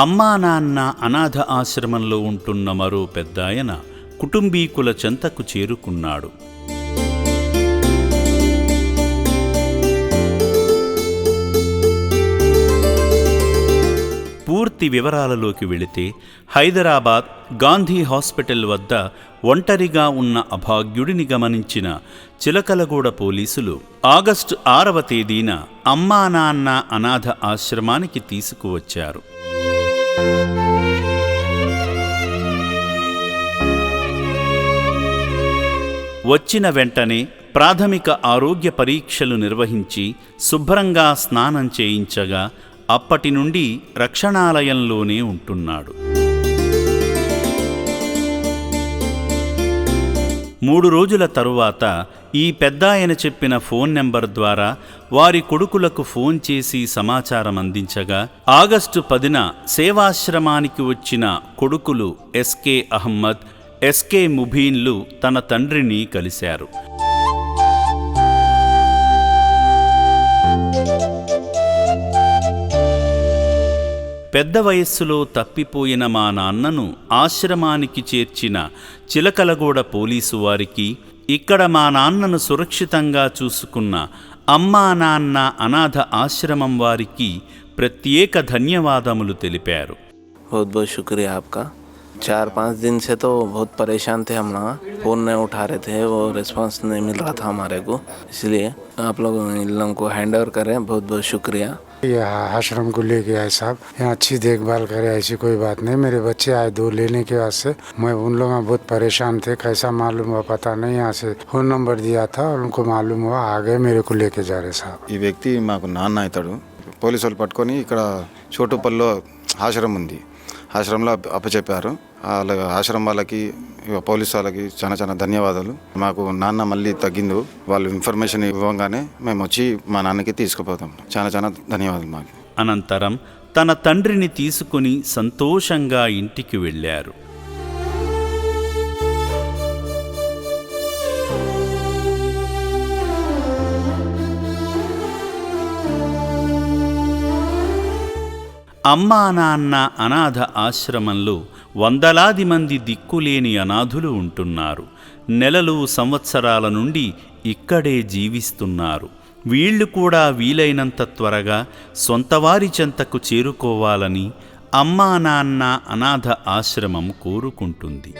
అమ్మా నాన్న అనాథ ఆశ్రమంలో ఉంటున్న మరో పెద్దాయన కుటుంబీకుల చెంతకు చేరుకున్నాడు. పూర్తి వివరాలలోకి వెళితే హైదరాబాద్ గాంధీ హాస్పిటల్ వద్ద ఒంటరిగా ఉన్న అభాగ్యుడిని గమనించిన చిలకలగూడ పోలీసులు ఆగస్టు ఆరవ తేదీన అమ్మా నాన్న అనాథ ఆశ్రమానికి తీసుకువచ్చారు. వచ్చిన వెంటనే ప్రాథమిక ఆరోగ్య పరీక్షలు నిర్వహించి శుభ్రంగా స్నానం చేయించగా అప్పటి నుండి రక్షణాలయంలోనే ఉంటున్నాడు. మూడు రోజుల తరువాత ఈ పెద్దాయన చెప్పిన ఫోన్ నెంబర్ ద్వారా వారి కొడుకులకు ఫోన్ చేసి సమాచారం అందించగా ఆగస్టు పదిన సేవాశ్రమానికి వచ్చిన కొడుకులు ఎస్కే అహ్మద్ ఎస్కే ముబీన్లు తన తండ్రిని కలిశారు. పెద్ద వయస్సులో తప్పిపోయిన మా నాన్నను ఆశ్రమానికి చేర్చిన చిలకలగూడ పోలీసు వారికి ఇక్కడ మా నాన్నను సురక్షితంగా చూసుకున్న అమ్మా నాన్న అనాథ ఆశ్రమం వారికి ప్రత్యేక ధన్యవాదములు తెలిపారు. బహుత్ బహుత్ శుక్రియా ఆప్కా चार पाँच दिन से तो बहुत परेशान थे हम लोग फ़ोन नहीं उठा रहे थे वो रिस्पांस नहीं मिल रहा था हमारे को इसलिए आप लोग इन लोगों को हैंड ओवर करें बहुत बहुत शुक्रिया ये आश्रम को लेके आए साहब यहाँ अच्छी देखभाल करे ऐसी कोई बात नहीं मेरे बच्चे आए दो लेने के वास्ते मैं उन लोग बहुत परेशान थे कैसा मालूम हुआ पता नहीं यहाँ से फोन नंबर दिया था और उनको मालूम हुआ आ गए मेरे को लेके जा रहे साहब ఈ వ్యక్తి మాకు నాన్న అవుతాడు పోలీసు వాళ్ళు పట్టుకొని ఇక్కడ చోటుపల్లిలో ఆశ్రమం ఉంది ఆశ్రమంలో అప్ప- అప్పచెప్పారు వాళ్ళ ఆశ్రమం వాళ్ళకి పోలీస్ వాళ్ళకి చాలా చాలా ధన్యవాదాలు. మాకు నాన్న మళ్ళీ తగ్గిండు. వాళ్ళు ఇన్ఫర్మేషన్ ఇవ్వగానే మేము వచ్చి మా నాన్నకి తీసుకుపోతాం. చాలా చాలా ధన్యవాదాలు మాకు. అనంతరం తన తండ్రిని తీసుకుని సంతోషంగా ఇంటికి వెళ్ళారు. అమ్మా నాన్న అనాథ ఆశ్రమంలో వందలాది మంది దిక్కులేని అనాథులు ఉంటున్నారు. నెలలు సంవత్సరాల నుండి ఇక్కడే జీవిస్తున్నారు. వీళ్ళు కూడా వీలైనంత త్వరగా సొంతవారి చెంతకు చేరుకోవాలని అమ్మా నాన్న అనాథ ఆశ్రమం కోరుకుంటుంది.